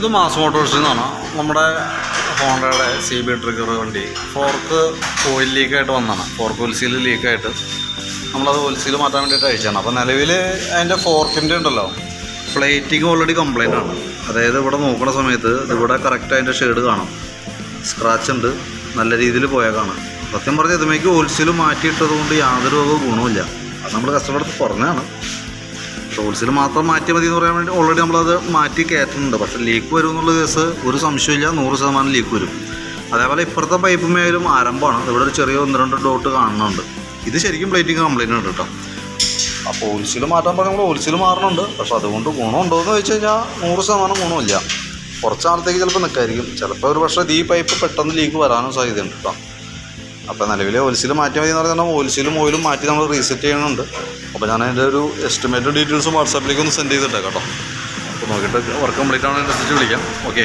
ഇത് മാസ് മോട്ടോഴ്സിൽ നിന്നാണ് നമ്മുടെ ഹോണ്ടയുടെ സി ബി ട്രിഗർ വണ്ടി. ഫോർക്ക് ഓയിൽ ലീക്കായിട്ട് വന്നതാണ്. ഫോർക്ക് ഒൽസീൽ ലീക്കായിട്ട് നമ്മളത് ഒൽസീൽ മാറ്റാൻ വേണ്ടിയിട്ട് അയച്ചാണ് അപ്പോൾ നിലവിൽ അതിന്റെ ഫോർക്കിന്റെ ഉണ്ടല്ലോ. പ്ലേറ്റിങ് ഓൾറെഡി കംപ്ലൈന്റ് ആണ്. അതായത് ഇവിടെ നോക്കുന്ന സമയത്ത് ഇവിടെ കറക്റ്റ് അതിന്റെ ഷെയ്ഡ് കാണാം. സ്ക്രാച്ച് ഉണ്ട്. നല്ല രീതിയിൽ പോയാൽ കാണാം. സത്യം പറഞ്ഞാൽ ഇതുമേക്ക് ഹോൾസെയിൽ മാറ്റിയിട്ടത് കൊണ്ട് യാതൊരു ഗുണവുമില്ല. അത് നമ്മൾ കസ്റ്റമർ അടുത്ത് പറഞ്ഞതാണ്. ഹോൾസെയിൽ മാത്രം മാറ്റിയാൽ മതി എന്ന് പറയാൻ വേണ്ടി ഓൾറെഡി നമ്മളത് മാറ്റി കയറ്റുന്നുണ്ട്. പക്ഷേ ലീക്ക് വരും എന്നുള്ള കേസ് ഒരു സംശയമില്ല നൂറ് ശതമാനം ലീക്ക് വരും. അതേപോലെ ഇപ്പുറത്തെ പൈപ്പ് മേലും ആരംഭമാണ്. ഇവിടെ ഒരു ചെറിയ ഒന്ന് രണ്ട് ഡോട്ട് കാണുന്നുണ്ട്. ഇത് ശരിക്കും പ്ലേറ്റിങ് കംപ്ലൈന്റ് ഉണ്ട് കേട്ടോ. അപ്പോൾ ഹോൾസെയിൽ മാറ്റാൻ പറഞ്ഞാൽ നമ്മൾ ഹോൾസെയിൽ മാറണുണ്ട്. പക്ഷെ അതുകൊണ്ട് ഗുണമുണ്ടോ എന്ന് വെച്ച് കഴിഞ്ഞാൽ നൂറ് ശതമാനം ഗുണമില്ല. കുറച്ച് നാളത്തേക്ക് ചിലപ്പോൾ നിൽക്കായിരിക്കും ചിലപ്പോൾ ഒരു പക്ഷേ ഈ പൈപ്പ് പെട്ടെന്ന് ലീക്ക് വരാനും സാധ്യതയുണ്ട് കേട്ടോ. അപ്പോൾ നിലവിലെ ഓൽസിൽ മാറ്റിയാൽ മതി എന്ന് പറഞ്ഞാൽ ഓൽസിലും ഓയിലും മാറ്റി നമ്മൾ റീസെറ്റ് ചെയ്യുന്നുണ്ട് അപ്പോൾ ഞാൻ അതിന്റെ ഒരു എസ്റ്റിമേറ്റഡ് ഡീറ്റെയിൽസ് വാട്സാപ്പിലേക്ക് ഒന്ന് സെൻഡ് ചെയ്തിട്ടേക്കാം കേട്ടോ. അപ്പോൾ നോക്കിയിട്ട് വർക്ക് കംപ്ലീറ്റ് ആണെങ്കിൽ അനുസരിച്ച് വിളിക്കാം. ഓക്കെ